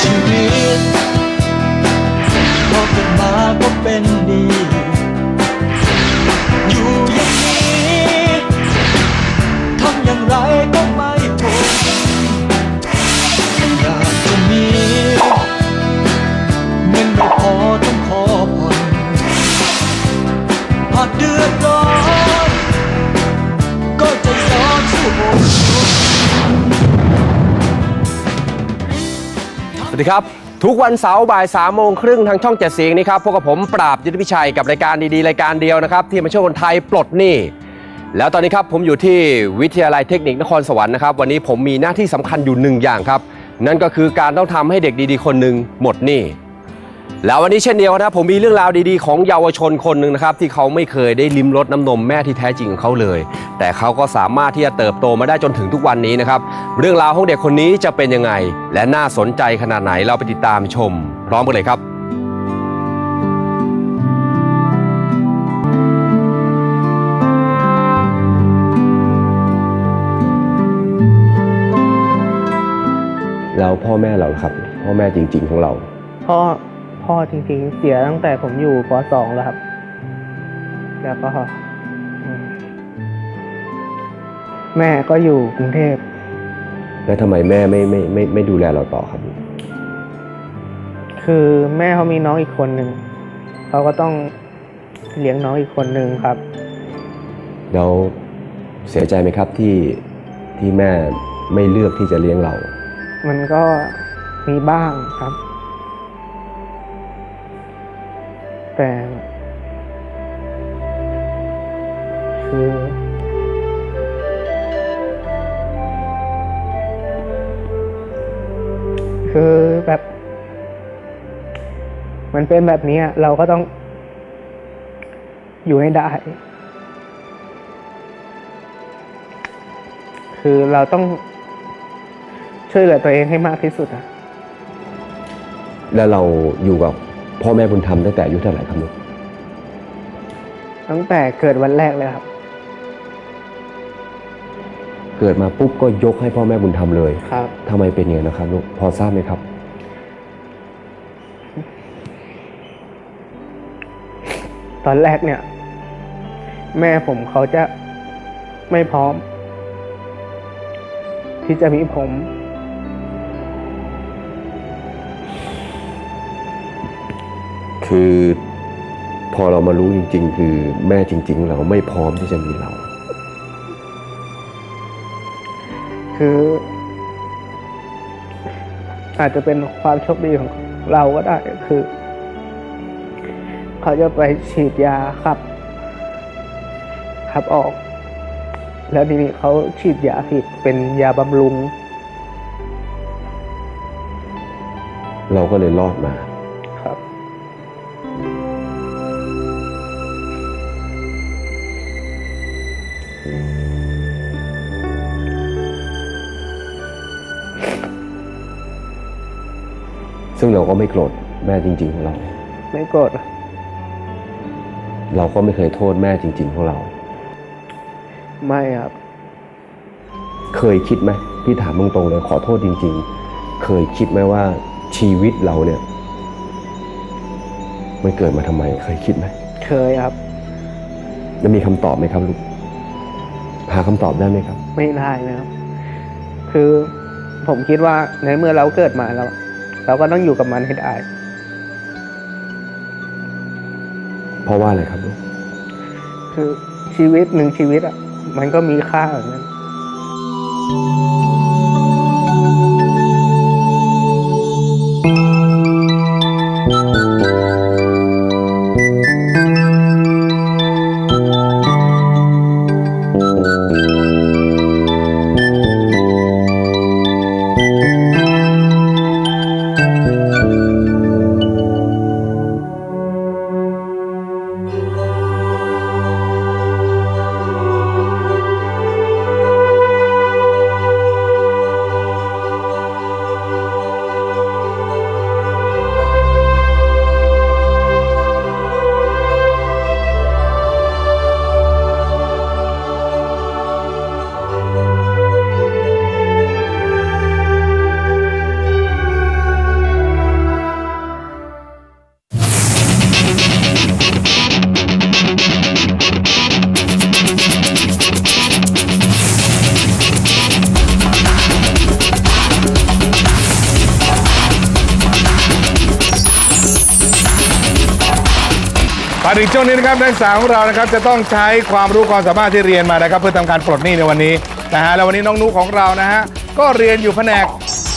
ชีวิ ดีครับ ทุกวันเสาร์บ่ายสามโมงครึ่งทางช่องเจ็ดสีนี้ครับพบกับผมปราบยุทธพิชัยกับรายการดีๆ รายการเดียวนะครับ ที่มาช่วยคนไทยปลดหนี้แล้วตอนนี้ครับผมอยู่ที่วิทยาลัยเทคนิคนครสวรรค์นะครับวันนี้ผมมีหน้าที่สำคัญอยู่หนึ่งอย่างครับ นั่นก็คือการต้องทำให้เด็กดีๆ คนหนึ่งหมดหนี้ แล้ววันนี้เช่นเดียวนะครับผมมีเรื่องราวดีๆ ของเยาวชนคนหนึ่งนะครับ ที่เขาไม่เคยได้ลิ้มรสน้ำนมแม่ที่แท้จริงของเขาเลย แต่เขาก็สามารถที่จะเติบโตมาได้จนถึงทุกวันนี้นะครับ เรื่องราวของเด็กคนนี้จะเป็นยังไง และน่าสนใจขนาดไหนเราไปติดตามชม พร้อมกันเลยครับแล้วพ่อแม่เราครับ พ่อแม่จริง ๆ ของเราพ่อ พ่อจริงๆ เสียตั้งแต่ผมอยู่ป .2 แล้วครับ แล้วก็อืมแม่ก็อยู่กรุงเทพ แล้วทำไมแม่ไม่ไม่ไม่ไม่ดูแลเราต่อครับ คือแม่เขามีน้องอีกคนหนึ่ง เขาก็ต้องเลี้ยงน้องอีกคนหนึ่งครับ แล้วเสียใจไหมครับที่ที่แม่ไม่เลือกที่จะเลี้ยงเรา มันก็มีบ้างครับ แต่คือคือแบบ มันเป็นแบบนี้อะเราก็ต้องอยู่ให้ได้ คือเราต้องช่วยเหลือตัวเองให้มากที่สุดอะแล้วเราอยู่กับ พ่อแม่บุญธรรมตั้งแต่อายุเท่าไหร่ครับลูกตั้งแต่เกิดวันแรกเลยครับ เกิดมาปุ๊บก็ยกให้พ่อแม่บุญธรรมเลยครับ ทำไมเป็นอย่างนั้นนะครับลูกพอทราบไหมครับ ตอนแรกเนี่ย แม่ผมเขาจะไม่พร้อม ที่จะมีผม คือพอเรามารู้จริง ๆ คือแม่จริง ๆ เราไม่พร้อมที่จะมีเรา คือ อาจจะเป็นความโชคดีของเราก็ได้คือ เขาจะไปฉีดยาขับขับออก แล้วทีนี้เขาฉีดยาผิดเป็นยาบำรุง เราก็เลยรอดมา เราก็ไม่โกรธแม่จริง ๆ ของเรา ไม่โกรธหรอกเราก็ไม่เคยโทษแม่จริง ๆ ของเรา ไม่ครับ เคยคิดไหมพี่ถามตรงๆเลยขอโทษจริง ๆ เคยคิดไหมว่าชีวิตเราเนี่ยมันเกิดมาทำไม เคยคิดไหมเคยครับแล้วมีคำตอบไหมครับลูกหาคำตอบได้ไหมครับ ไม่ได้นะครับ คือผมคิดว่าในเมื่อเราเกิดมาแล้ว เราก็ต้องอยู่กับมันให้ได้ เพราะว่าอะไรครับลูกคือชีวิตหนึ่งชีวิตอะ มันก็มีค่าเหมือนกัน มาถึงช่วงนี้นะครับนักศึกษาของเรานะครับจะต้องใช้ความรู้ความสามารถที่เรียนมานะครับ เพื่อทำการปลดหนี้ในวันนี้นะฮะแล้ววันนี้น้องนุของเรานะฮะก็เรียนอยู่แผนก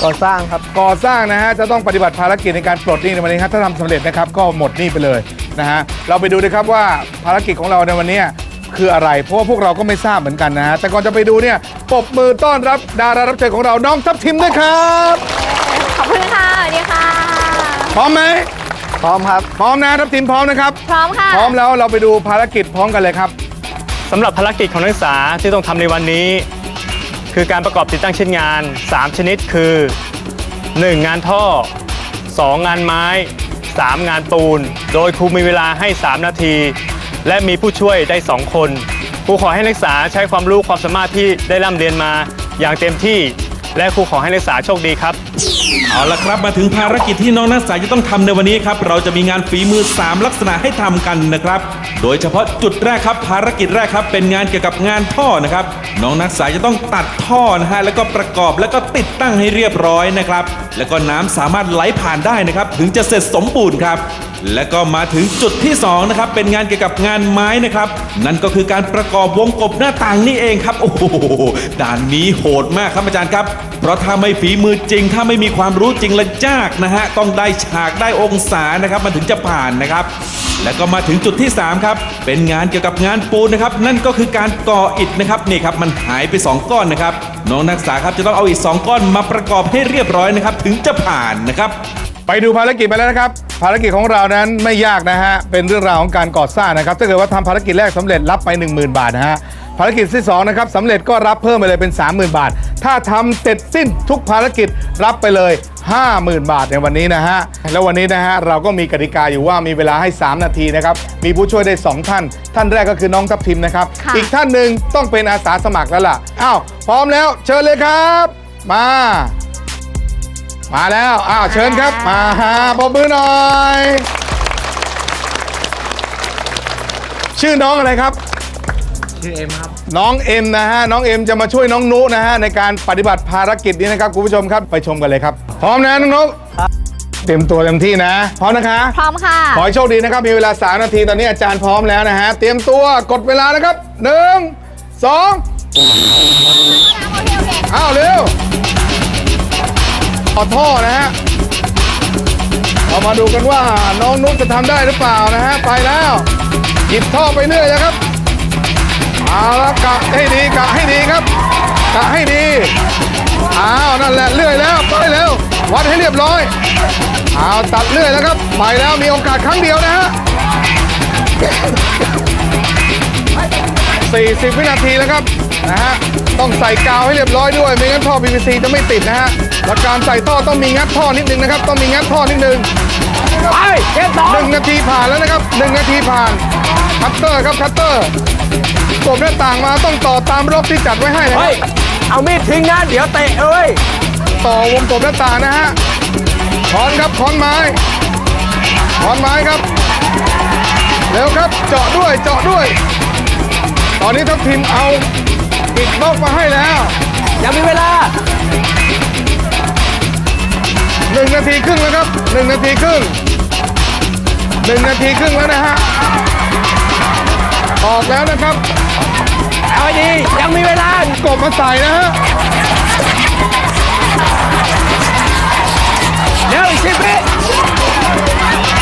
ก่อสร้างครับก่อสร้างนะฮะจะต้องปฏิบัติภารกิจในการปลดหนี้ในวันนี้ครับถ้าทำสำเร็จนะครับก็หมดหนี้ไปเลยนะฮะเราไปดูนะครับว่าภารกิจของเราในวันนี้คืออะไร เพราะว่าพวกเราก็ไม่ทราบเหมือนกันนะฮะแต่ก่อนจะไปดูเนี่ยปรบมือต้อนรับดารารับเชิญของเราน้องทัพทิมด้วยครับขอบคุณค่ะสวัสดีค่ะ พร้อมไหม พร้อมครับ พร้อมนะทัพทิมพร้อมนะครับ พร้อมค่ะ พร้อมแล้วเราไปดูภารกิจพร้อมกันเลยครับสำหรับภารกิจของนักศึกษาที่ต้องทำในวันนี้ คือการประกอบติดตั้งชิ้นงาน 3 ชนิดคือ 1. งานท่อ 2. งานไม้ 3. งานปูน โดยครูมีเวลาให้ 3 นาที และมีผู้ช่วยได้ 2 คนครูขอให้นักศึกษาใช้ความรู้ความสามารถที่ได้ร่ำเรียนมา อย่างเต็มที่ และครูขอให้นักศึกษาโชคดีครับ เอาละครับมาถึงภารกิจที่น้องนักศึกษาจะต้องทำในวันนี้ครับ เราจะมีงานฝีมือ 3 ลักษณะให้ทำกันนะครับ โดยเฉพาะจุดแรกครับภารกิจแรกครับ เป็นงานเกี่ยวกับงานท่อนะครับ น้องนักศึกษาจะต้องตัดท่อนะฮะแล้วก็ประกอบแล้วก็ติดตั้งให้เรียบร้อยนะครับ แล้วก็น้ำสามารถไหลผ่านได้นะครับ ถึงจะเสร็จสมบูรณ์ครับ และก็มาถึงจุดที่สองนะครับเป็นงานเกี่ยวกับงานไม้นะครับ นั่นก็คือการประกอบวงกบหน้าต่างนี่เองครับโอ้โหด่านนี้โหดมากครับอาจารย์ครับ เพราะถ้าไม่ฝีมือจริง ถ้าไม่มีความรู้จริงและยากนะฮะต้องได้ฉากได้องศานะครับ มันถึงจะผ่านนะครับแล้วก็มาถึงจุดที่ 3 ครับ เป็นงานเกี่ยวกับงานปูนนะครับ นั่นก็คือการก่ออิฐนะครับนี่ครับมันหายไป 2 ก้อนนะครับ น้องนักศึกษาครับจะต้องเอาอิฐสองก้อนมาประกอบให้เรียบร้อยนะครับ ถึงจะผ่านนะครับ ไปดูภารกิจไปแล้วนะครับ ภารกิจของเรานั้นไม่ยากนะฮะ เป็นเรื่องราวของการก่อสร้างนะครับ ถ้าเกิดว่าทำภารกิจแรกสำเร็จรับไป 10,000 บาทนะฮะ ภารกิจที่สองนะครับสำเร็จก็รับเพิ่มไปเลยเป็น 30,000 บาท ถ้าทำเสร็จสิ้นทุกภารกิจรับไปเลย 50,000 บาทในวันนี้นะฮะ แล้ววันนี้นะฮะเราก็มีกติกาอยู่ว่ามีเวลาให้ 3 นาทีนะครับ มีผู้ช่วยได้ 2 ท่าน ท่านแรกก็คือน้องทัพทิมนะครับ ค่ะ อีกท่านหนึ่งต้องเป็นอาสาสมัครแล้วล่ะ อ้าวพร้อมแล้วเชิญเลยครับ มา มาแล้ว อ้าว เชิญครับ มาฮะปรบมือหน่อย ชื่อน้องอะไรครับ ชื่อเอ็มครับ น้องเอ็มนะฮะ น้องเอ็มจะมาช่วยน้องนุนะฮะ ในการปฏิบัติภารกิจนี้นะครับ คุณผู้ชมครับ ไปชมกันเลยครับ พร้อมนะน้องนุเตรียมตัวเต็มที่นะ พร้อมนะคะ พร้อมค่ะ ขอให้โชคดีนะครับ มีเวลา 3 นาที ตอนนี้อาจารย์พร้อมแล้วนะฮะ เตรียมตัว กดเวลานะครับหนึ่งสองอ้าวเร็ว ต่อท่อนะฮะเรามาดูกันว่าน้องนุ๊กจะทำได้หรือเปล่านะฮะไปแล้ว หยิบท่อไปเรื่อยนะครับเอาละกะให้ดีกะให้ดีครับกะให้ดีอ้าวนั่นแหละเลื่อยแล้วไปเร็ววัดให้เรียบร้อยเอาตัดเลื่อยแล้วครับไปแล้วมีโอกาสครั้งเดียวนะฮะ 40 วินาทีแล้วครับนะฮะต้องใส่กาวให้เรียบร้อยด้วยไม่งั้นท่อ PVC จะไม่ติดนะฮะและการใส่ท่อต้องมีงัดท่อนิดนึงนะครับ ต้องมีงัดท่อนิดนึงไปเกมสองหนึ่งนาทีผ่านแล้วนะครับหนึ่งนาทีผ่านคัตเตอร์ครับคัตเตอร์กบหน้าต่างมาต้องต่อตามรอบที่จัดไว้ให้นะคเฮ้รัย บเอามีดทิ้งนะ เดี๋ยวเตะเอ้ย ต่อวงกบหน้าต่างนะฮะค้อนครับค้อนไม้ค้อนไม้ครับเร็วครับเจาะด้วยเจาะด้วยต อนนี้ทัพทีมเอาอีกบล็อกมาให้แล้วยังมีเวลาหนึ่งนาทีครึ่งแล้วครับหนึ่งนาทีครึ่งหนึ่งนาทีครึ่งแล้วนะฮะออกแล้วนะครับเอาให้ดียังมีเวลากบมาใส่นะฮะเร็วอีกสิบวิ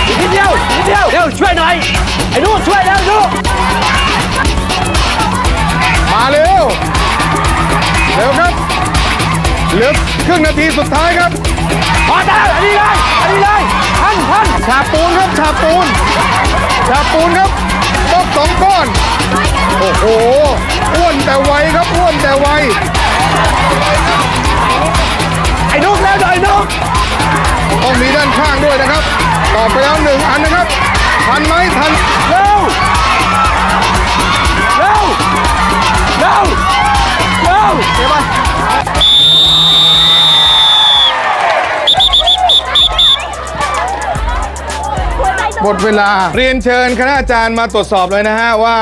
อีกนิดเดียวอีกนิดเดียวเร็วช่วยหน่อยไอ้ลูกช่วยแล้วลูก มาเร็ว เร็วครับ เหลือครึ่งนาทีสุดท้ายครับพอแล้วอันนี้เลยอันนี้เลยพันพันฉาบปูนครับฉาบปูนฉาบปูนครับบล็อกสองก้อน โอ้โห อ้วนแต่ไวครับ อ้วนแต่ไว ไอ้ลูกแล้วหน่อยลูกต้องมีด้านข้างด้วยนะครับต่อไปแล้วหนึ่งอันนะครับ ทันไหมทัน เร็ว วเร็วเดี๋ยวไปหมดเวลาเรียนเชิญคณะอาจารย์มาตรวจสอบเลยนะฮะว่า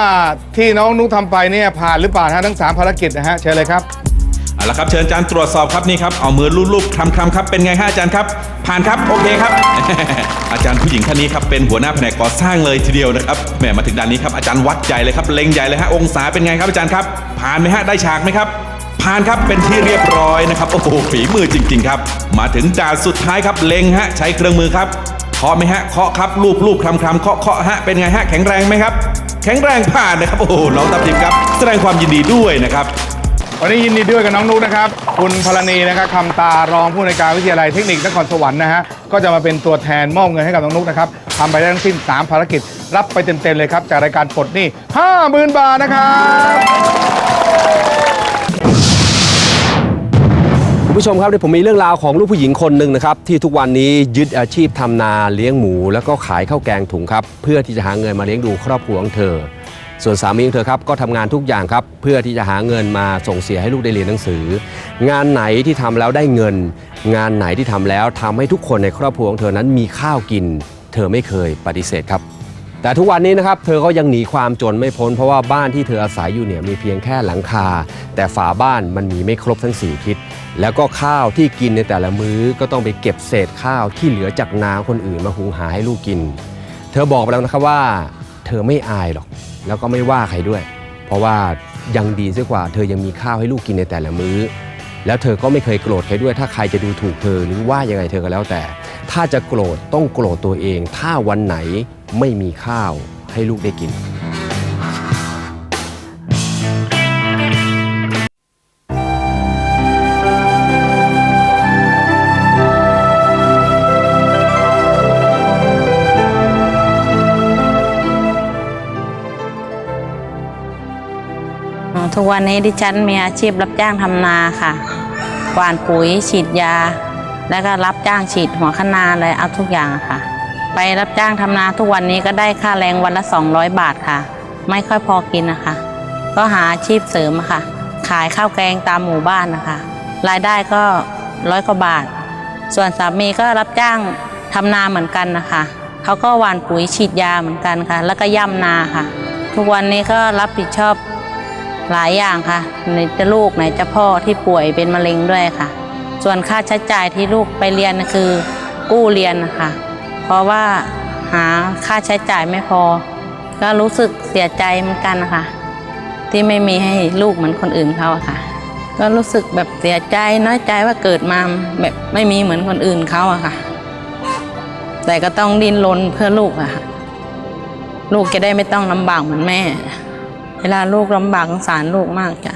ที่น้องนุ๊กทำไปเนี่ยผ่านหรือเปล่าฮะทั้ง3ภารกิจนะฮะเชิญเลยครับ เอาละครับเชิญอาจารย์ตรวจสอบครับนี่ครับเอามือลูบๆคลำๆครับเป็นไงฮะอาจารย์ครับ ผ่านครับโอเคครับ อาจารย์ผู้หญิงท่านนี้ครับเป็นหัวหน้าแผนกก่อสร้างเลยทีเดียวนะครับแหมมาถึงด้านนี้ครับอาจารย์วัดใหญ่เลยครับเล็งใหญ่เลยฮะองศาเป็นไงครับอาจารย์ครับ ผ่านไหมฮะได้ฉากไหมครับผ่านครับเป็นที่เรียบร้อยนะครับโอ้โหฝีมือจริง ๆ ครับ มาถึงด่านสุดท้ายครับเล็งฮะใช้เครื่องมือครับเคาะไหมฮะเคาะครับรูปรูปคลำคลำเคาะเคาะฮะเป็นไงฮะแข็งแรงไหมครับ แข็งแรงผ่านนะครับโอ้โหน้องตับทิมครับ แสดงความยินดีด้วยนะครับ วันนี้ยินดีด้วยกับน้องนุ๊กนะครับ คุณพลณีนะครับคำตารองผู้ในวยการวิทยาลัยเทคนิคนครสวรรค์นะฮะ ก็จะมาเป็นตัวแทนมอบเงินให้กับน้องนุ๊กนะครับทำไปได้ทั้งสิ้น 3 ภารกิจ รับไปเต็มๆเลยครับ จากรายการปลดหนี้50,000 บาทนะครับ คุณผู้ชมครับเดี๋ยวผมมีเรื่องราวของลูกผู้หญิงคนหนึ่งนะครับที่ทุกวันนี้ยึดอาชีพทำนาเลี้ยงหมู แล้วก็ขายข้าวแกงถุงครับเพื่อที่จะหาเงินมาเลี้ยงดูครอบครัวของเธอ ส่วนสามีของเธอครับก็ทำงานทุกอย่างครับเพื่อที่จะหาเงินมาส่งเสียให้ลูกได้เรียนหนังสือ งานไหนที่ทำแล้วได้เงิน งานไหนที่ทำแล้วทำให้ทุกคนในครอบครัวของเธอนั้นมีข้าวกิน เธอไม่เคยปฏิเสธครับ แต่ทุกวันนี้นะครับเธอก็ยังหนีความจนไม่พ้น เพราะว่าบ้านที่เธออาศัยอยู่เนี่ยมีเพียงแค่หลังคา แต่ฝาบ้านมันมีไม่ครบทั้ง 4 ทิศแล้วก็ข้าวที่กินในแต่ละมื้อก็ต้องไปเก็บเศษข้าวที่เหลือจากนาคนอื่นมาหุงหาให้ลูกกิน เธอบอกไปแล้วนะครับว่า เธอไม่อายหรอก แล้วก็ไม่ว่าใครด้วย เพราะว่ายังดีเสียกว่า เธอยังมีข้าวให้ลูกกินในแต่ละมื้อ แล้วเธอก็ไม่เคยโกรธใครด้วย ถ้าใครจะดูถูกเธอหรือว่ายังไงเธอก็แล้วแต่ ถ้าจะโกรธต้องโกรธตัวเอง ถ้าวันไหนไม่มีข้าวให้ลูกได้กิน ทุกวันนี้ดิฉันมีอาชีพรับจ้างทำนาค่ะหว่านปุ๋ยฉีดยา แล้วก็รับจ้างฉีดหัวคะนาอะไรเอาทุกอย่างค่ะ ไปรับจ้างทำนาทุกวันนี้ก็ได้ค่าแรงวันละ 200 บาทค่ะ ไม่ค่อยพอกินนะคะ ก็หาอาชีพเสริมค่ะ ขายข้าวแกงตามหมู่บ้านนะคะ รายได้ก็ร้อยกว่าบาท ส่วนสามีก็รับจ้างทำนาเหมือนกันนะคะเขาก็หว่านปุ๋ยฉีดยาเหมือนกันค่ะ แล้วก็ย่ำนาค่ะ ทุกวันนี้ก็รับผิดชอบ หลายอย่างค่ะไหนจะลูกไหนจะพ่อที่ป่วยเป็นมะเร็งด้วยค่ะ ส่วนค่าใช้จ่ายที่ลูกไปเรียนคือกู้เรียนนะคะเพราะว่าหาค่าใช้จ่ายไม่พอ ก็รู้สึกเสียใจเหมือนกันนะคะที่ไม่มีให้ลูกเหมือนคนอื่นเขาอะค่ะ ก็รู้สึกแบบเสียใจน้อยใจว่าเกิดมาแบบไม่มีเหมือนคนอื่นเขาอะค่ะ แต่ก็ต้องดิ้นรนเพื่อลูกอะค่ะ ลูกจะได้ไม่ต้องลำบากเหมือนแม่ เวลาลูกลำบากสงสารลูกมากจ้ะ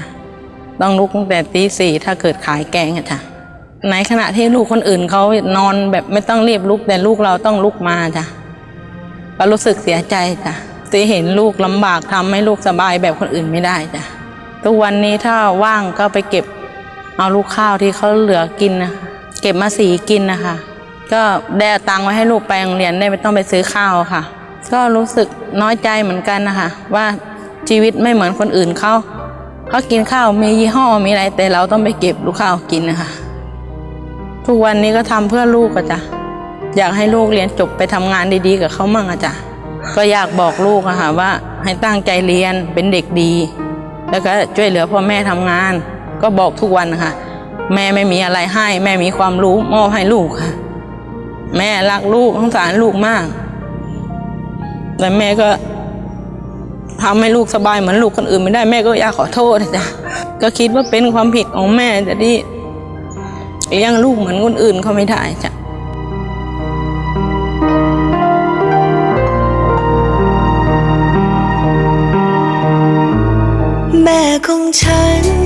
ต้องลุกตั้งแต่ตีสี่ถ้าเกิดขายแกงอะจ้ะในขณะที่ลูกคนอื่นเขานอนแบบไม่ต้องรีบลุกแต่ลูกเราต้องลุกมาจ้ะก็รู้สึกเสียใจจ้ะที่เห็นลูกลำบากทำให้ลูกสบายแบบคนอื่นไม่ได้จ้ะทุกวันนี้ถ้าว่างก็ไปเก็บเอาลูกข้าวที่เขาเหลือกินนะเก็บมาสีกินนะคะ ก็ได้ตังค์ไว้ให้ลูกไปโรงเรียนได้ไม่ต้องไปซื้อข้าวค่ะ ก็รู้สึกน้อยใจเหมือนกันนะคะว่า ชีวิตไม่เหมือนคนอื่นเขาเขากินข้าวมียี่ห้อมีอะไร แต่เราต้องไปเก็บลูกข้าวกินนะคะทุกวันนี้ก็ทำเพื่อลูกอะจ้ะอยากให้ลูกเรียนจบไปทำงานดีๆ กับเขามั่งอะจ้ะก็อยากบอกลูกอะค่ะว่า ให้ตั้งใจเรียนเป็นเด็กดี แล้วก็ช่วยเหลือพ่อแม่ทำงาน ก็บอกทุกวันนะคะแม่ไม่มีอะไรให้ แม่มีความรู้มอบให้ลูกค่ะ แม่รักลูกสงสารลูกมากแต่แม่ก็ ทำให้ลูกสบายเหมือนลูกคนอื่นไม่ได้แม่ก็อยากขอโทษนะจ้ะก็คิดว่าเป็นความผิดของแม่แต่ที่เลี้ยงลูกเหมือนคนอื่นเขาไม่ได้จ้ะแม่ของฉัน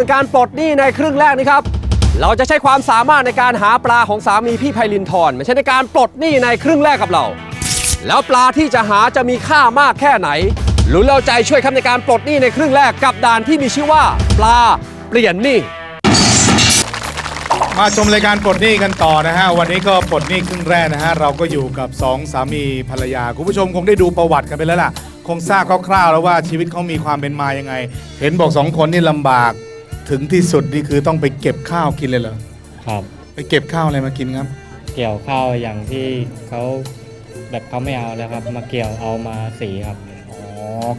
เอาละครับในการปลดหนี้ในครึ่งแรกนี้ครับ เราจะใช้ความสามารถในการหาปลาของสามีพี่ไพลินทร์ไม่ใช่ในการปลดหนี้ในครึ่งแรกกับเรา แล้วปลาที่จะหาจะมีค่ามากแค่ไหนลุ้นเราใจช่วยครับในการปลดหนี้ในครึ่งแรกกับด่านที่มีชื่อว่า ปลาเปลี่ยนหนี้มาชมรายการปลดหนี้กันต่อนะฮะ วันนี้ก็ปลดหนี้ครึ่งแรกนะฮะ เราก็อยู่กับสองสามีภรรยา คุณผู้ชมคงได้ดูประวัติกันไปแล้วล่ะ คงทราบคร่าวๆแล้วว่าชีวิตเขามีความเป็นมายังไง เห็นบอกสองคนนี่ลำบาก ถึงที่สุดนี่คือต้องไปเก็บข้าวกินเลยเหรอครับไปเก็บข้าวอะไรมากินครับ เกี่ยวข้าวอย่างที่เขาแบบเขาไม่เอาแล้วครับ มาเกี่ยวเอามาสีครับอ๋อ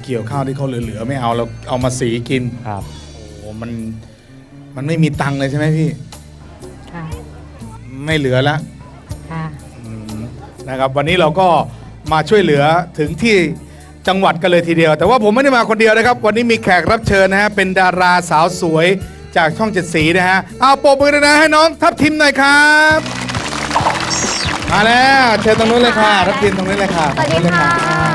เกี่ยวข้าวที่เขาเหลือๆไม่เอาแล้วเอามาสีกินครับโอ้มันมันไม่มีตังค์เลยใช่ไหมพี่ ค่ะ ไม่เหลือแล้วค่ะ อืมนะครับวันนี้เราก็มาช่วยเหลือถึงที่ จังหวัดกันเลยทีเดียว แต่ว่าผมไม่ได้มาคนเดียวนะครับ วันนี้มีแขกรับเชิญนะฮะ เป็นดาราสาวสวยจากช่องเจ็ดสีนะฮะเอาโปรบมือด้วยนะให้น้องทัพทิมหน่อยครับ มาแล้วเชิญตรงนู้นเลยค่ะ ทัพทิมตรงนู้นเลยค่ะ สวัสดีตรงนู้นเลยค่ะส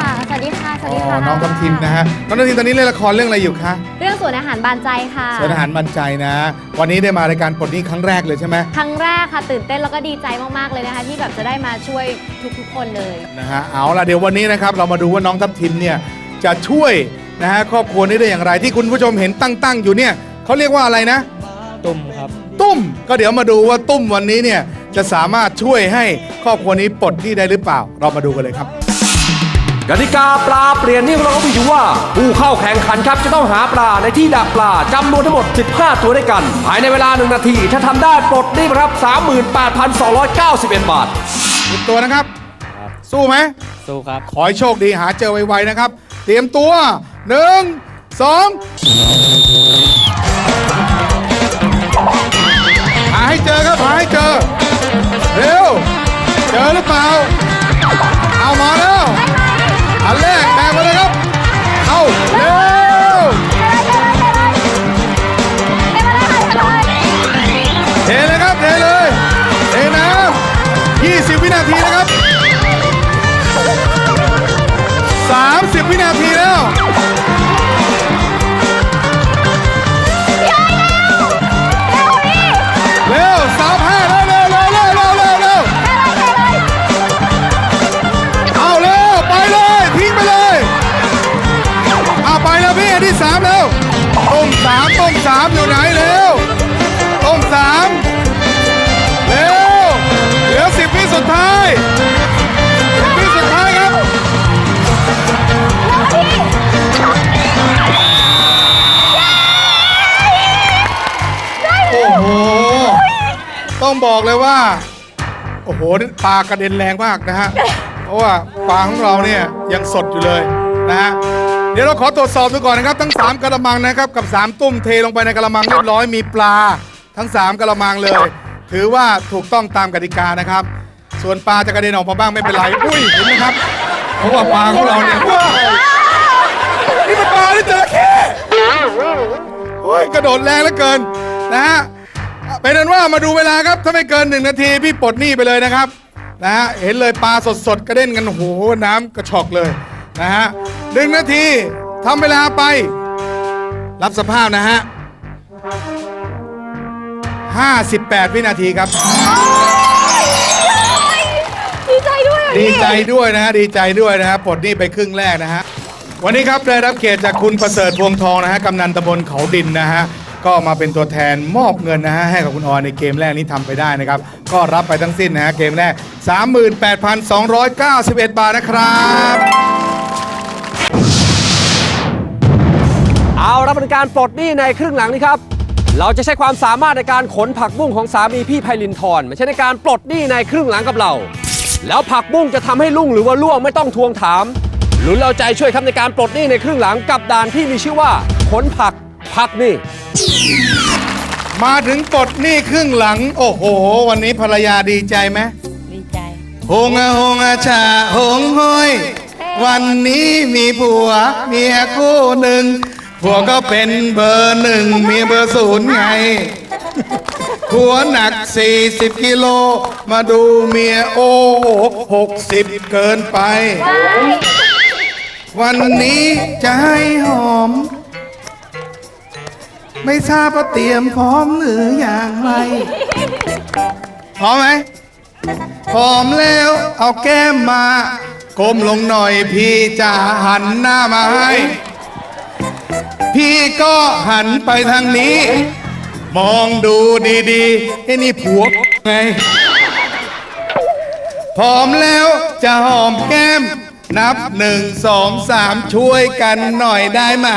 วัสดีค่ะสวัสอ๋ดีอค่ะน้องทัพทิมนะฮะน้องทัพทิมตอนนี้เล่นละครเรื่องอะไรอยู่คะเรื่องสวนอาหารบานใจค่ะสวนอาหารบันใจนะ วันนี้ได้มารายการปลดหนี้ครั้งแรกเลยใช่ไหมครั้งแรกค่ะตื่นเต้นแล้วก็ดีใจมากๆเลยนะคะ ที่แบบจะได้มาช่วยทุกๆคนเลยนะฮะเอาล่ะเดี๋ยววันนี้นะครับเรามาดูว่าน้องทัพทิมเนี่ยจะช่วยนะฮะครอบครัวนี้ได้อย่างไรที่คุณผู้ชมเห็นตั้งๆ อยู่เนี่ยเขาเรียกว่าอะไรนะตุ้มครับตุ้มก็เดี๋ยวมาดูว่าตุ้มวันนี้เนี่ยจะสามารถช่วยให้ครอบครัวนี้ปลดหนี้ได้หรือเปล่า เรามาดูกันเลยครับ กติกาปลาเปลี่ยนนี่ของเราก็มีอยู่ว่า ผู้เข้าแข่งขันครับจะต้องหาปลาในที่ดักปลาจำนวนทั้งหมด 15 ตัวด้วยกัน ภายในเวลา 1 นาที ถ้าทำได้ปลดหนี่ครับ 38,291 บาทติดตัวนะครับ สู้ไหมสู้ครับ ขอให้โชคดีหาเจอไวๆนะครับ เตรียมตัวหนึ่งสองหาให้เจอครับหาให้เจอ เร็ว เจอหรือเปล่า เอามาแล้ว ต้องบอกเลยว่า โอ้โหนี่ปลากระเด็นแรงมากนะฮะ เพราะว่าปลาของเราเนี่ยยังสดอยู่เลยนะฮะ เดี๋ยวเราขอตรวจสอบดูก่อนนะครับ ทั้ง 3กระมังนะครับกับ 3 ตุ้มเทลงไปในกระมังเรียบร้อยมีปลาทั้ง 3กระมังเลย ถือว่าถูกต้องตามกติกานะครับ ส่วนปลาจะกระเด็นออกมาบ้างไม่เป็นไรอุ้ยเห็นไหมครับ เพราะว่าปลาของเราเนี่ยว้าวนี่เป็นปลาหรือจระเข้โอ้ยกระโดดแรงเหลือเกินนะฮะ เป็นนั้นว่ามาดูเวลาครับถ้าไม่เกินหนึ่งนาทีพี่ปลดหนี้ไปเลยนะครับนะฮะเห็นเลยปลาสดๆกระเด็นกันโอ้โหน้ำกระชอกเลยนะฮะหนึ่งนาทีทำเวลาไป รับสภาพนะฮะ58 วินาทีครับ ดีใจด้วยเหรอดีพี่ใจด้วยนะฮะดีใจด้วยนะฮะปลดหนี้ไปครึ่งแรกนะฮะวันนี้ครับได้รับเกียรติจากคุณประเสริฐพวงทองนะฮะกำนันตำบลเขาดินนะฮะ ก็มาเป็นตัวแทนมอบเงินนะฮะให้กับคุณออยในเกมแรกนี้ทำไปได้นะครับ ก็รับไปทั้งสิ้นนะฮะเกมแรก 38,291 บาทนะครับ เอารับเป็นการปลดหนี้ในครึ่งหลังนี้ครับ เราจะใช้ความสามารถในการขนผักบุ้งของสามีพี่ไพลินทร์ม่ใช่ในการปลดหนี้ในครึ่งหลังกับเรา แล้วผักบุ้งจะทำให้ลุ่งหรือว่าล่วงไม่ต้องทวงถามลุ้นเราใจช่วยครับในการปลดหนี้ในครึ่งหลังกับด่านที่มีชื่อว่าขนผัก ผักหนี้มาถึงปลดหนี้ครึ่งหลัง โอ้โห วันนี้ภรรยาดีใจไหมดีใจฮงอะฮงอะชาฮงห้อย วันนี้มีผัวเมียคู่หนึ่งผัวก็เป็นเบอร์หนึ่งเมียเบอร์ศูนย์ไงผัวหนัก 40 กิโล มาดูเมียโอ้โห60เกินไป วันนี้จะให้หอม ไม่ทราบว่าเตรียมพร้อมหรืออย่างไร พร้อมไหม พร้อมแล้ว เอาแก้มมาก้มลงหน่อยพี่จะหันหน้ามาให้ พี่ก็หันไปทางนี้ มองดูดีๆไอ้นี่ผัวไง พร้อมแล้วจะหอมแก้ม นับหนึ่งสองสามช่วยกันหน่อยได้ไหม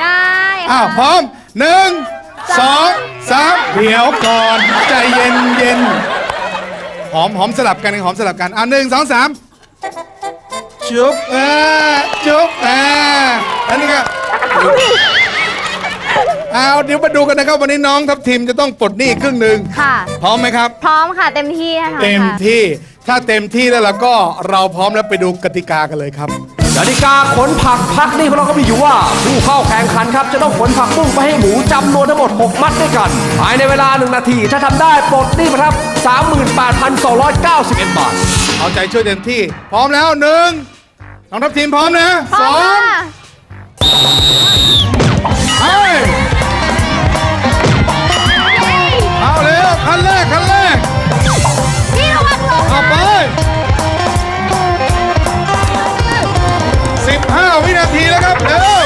ได้อ้าวพร้อม หนึ่งสองสามเดี๋ยวก่อน ใจเย็นเย็นหอมหอมสลับกันหอมสลับกันอ่าหนึ่งสองสามจุ๊บอ่าจุ๊บอ่าอันนี้ก็เอาเดี๋ยวมาดูกันนะครับ วันนี้น้องทัพทีมจะต้องปลดหนี้ครึ่งหนึ่งค่ะ พร้อมไหมครับ พร้อมค่ะเต็มที่ค่ะเต็มที่ถ้าเต็มที่แล้วเราก็เราพร้อมแล้วไปดูกติกากันเลยครับ กติกาขนผักพักนี่ของเราก็มีอยู่ว่า ผู้เข้าแข่งขันครับจะต้องขนผักบุ้งไปให้หมูจำนวนทั้งหมด 6 มัดด้วยกัน ภายในเวลา 1 นาที ถ้าทำได้ปลดหนี่ครับ 38,291 บาท เอาใจช่วยเต็มที่ พร้อมแล้วหนึ่งน้องทัพทีมพร้อมนะสองไปเอาเร็วคันแรกคันแรก นาทีแล้วครับเร็ว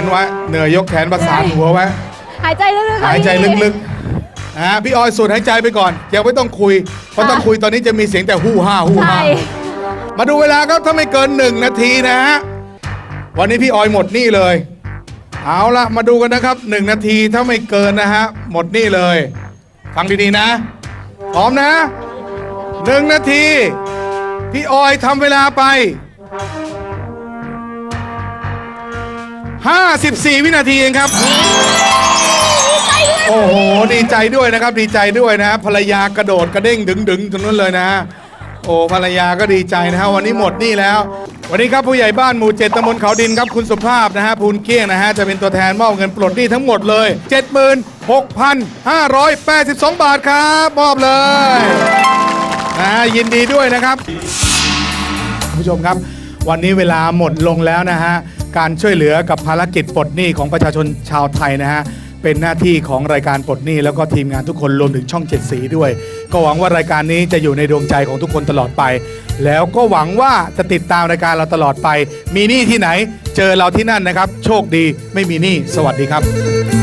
นไว้เหนื่อยยกแขนประสานหัวไว้หายใจลึกๆค่ะหายใจพี่ลึกๆอ่าพี่ออยสูดหายใจไปก่อนยังไม่ต้องคุยเพราะต้องคุยตอนนี้จะมีเสียงแต่ฮู้ฮ่าฮู้ใช่ฮ่ามาดูเวลาครับถ้าไม่เกินหนึ่งนาทีนะฮะวันนี้พี่ออยหมดหนี่เลย เอาละมาดูกันนะครับหนึ่งนาทีถ้าไม่เกินนะฮะหมดหนี่เลยฟังดีๆนะพร้อมนะหนึ่งนาที พี่ออยทำเวลาไป 54 วินาทีเองครับ โอ้โห ดีใจด้วยนะครับ ดีใจด้วยนะฮะภรรยากระโดดกระเด้งดึงดึงตรงนั้นเลยนะฮะโอ้ภรรยาก็ดีใจนะฮะวันนี้หมดหนี่แล้ว วันนี้ครับผู้ใหญ่บ้านหมู่เจ็ดตำบลเขาดินครับคุณสุภาพนะฮะภูนเกี้ยงนะฮะจะเป็นตัวแทนมอบเงินปลดหนี้ทั้งหมดเลย 76,582 บาทครับมอบเลยนะฮะยินดีด้วยนะครับคุณผู้ชมครับ วันนี้เวลาหมดลงแล้วนะฮะ การช่วยเหลือกับภารกิจปลดหนี้ของประชาชนชาวไทยนะฮะเป็นหน้าที่ของรายการปลดหนี้แล้วก็ทีมงานทุกคนรวมถึงช่องเจ็ดสีด้วย ก็หวังว่ารายการนี้จะอยู่ในดวงใจของทุกคนตลอดไป แล้วก็หวังว่าจะติดตามรายการเราตลอดไป มีหนี้ที่ไหน เจอเราที่นั่นนะครับ โชคดีไม่มีหนี้สวัสดีครับ